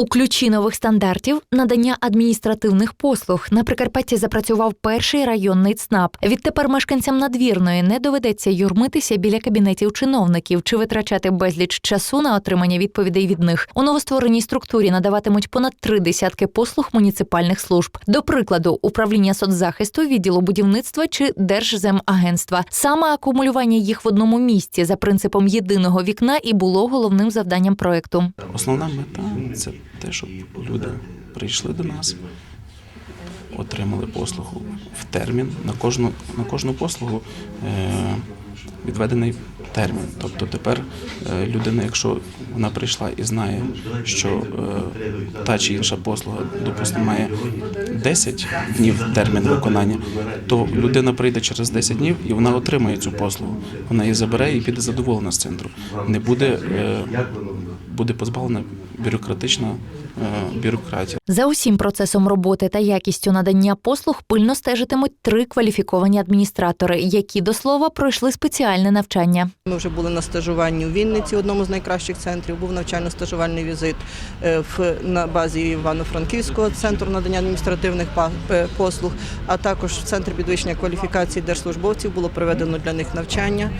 У ключі нових стандартів надання адміністративних послуг на Прикарпатті запрацював перший районний ЦНАП. Відтепер мешканцям надвірної не доведеться юрмитися біля кабінетів чиновників чи витрачати безліч часу на отримання відповідей від них. У новоствореній структурі надаватимуть понад три десятки послуг муніципальних служб. До прикладу, управління соцзахисту, відділу будівництва чи Держземагентства. Саме акумулювання їх в одному місці за принципом єдиного вікна і було головним завданням проекту. Основна мета це те, щоб люди прийшли до нас, отримали послугу в термін. На кожну, на кожну послугу е, відведений термін. Тобто тепер е, людина, якщо вона прийшла і знає, що е, та чи інша послуга, допустимо, має 10 днів термін виконання, то людина прийде через 10 днів і вона отримає цю послугу. Вона її забере і піде задоволена з центру. Не буде, е, буде позбавлена бюрократична е, бюрократія. За усім процесом роботи та якістю надання послуг пильно стежитимуть три кваліфіковані адміністратори, які до слова пройшли спеціальне навчання. Ми вже були на стажуванні у Вінниці, одному з найкращих центрів. Був навчально-стажувальний візит е, в на базі Івано-Франківського центру надання адміністративних па- е, послуг, а також в центрі підвищення кваліфікації держслужбовців було проведено для них навчання,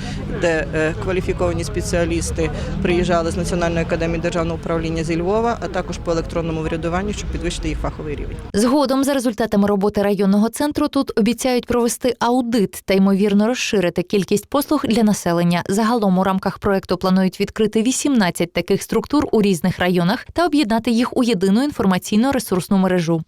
де кваліфіковані спеціалісти приїжджали з Національної академії державного управління зі Львова, а також по електронному врядуванню, щоб підвищити їх фаховий рівень. Згодом, за результатами роботи районного центру, тут обіцяють провести аудит та ймовірно розширити кількість послуг для населення. Загалом у рамках проекту планують відкрити 18 таких структур у різних районах та об'єднати їх у єдину інформаційно-ресурсну мережу.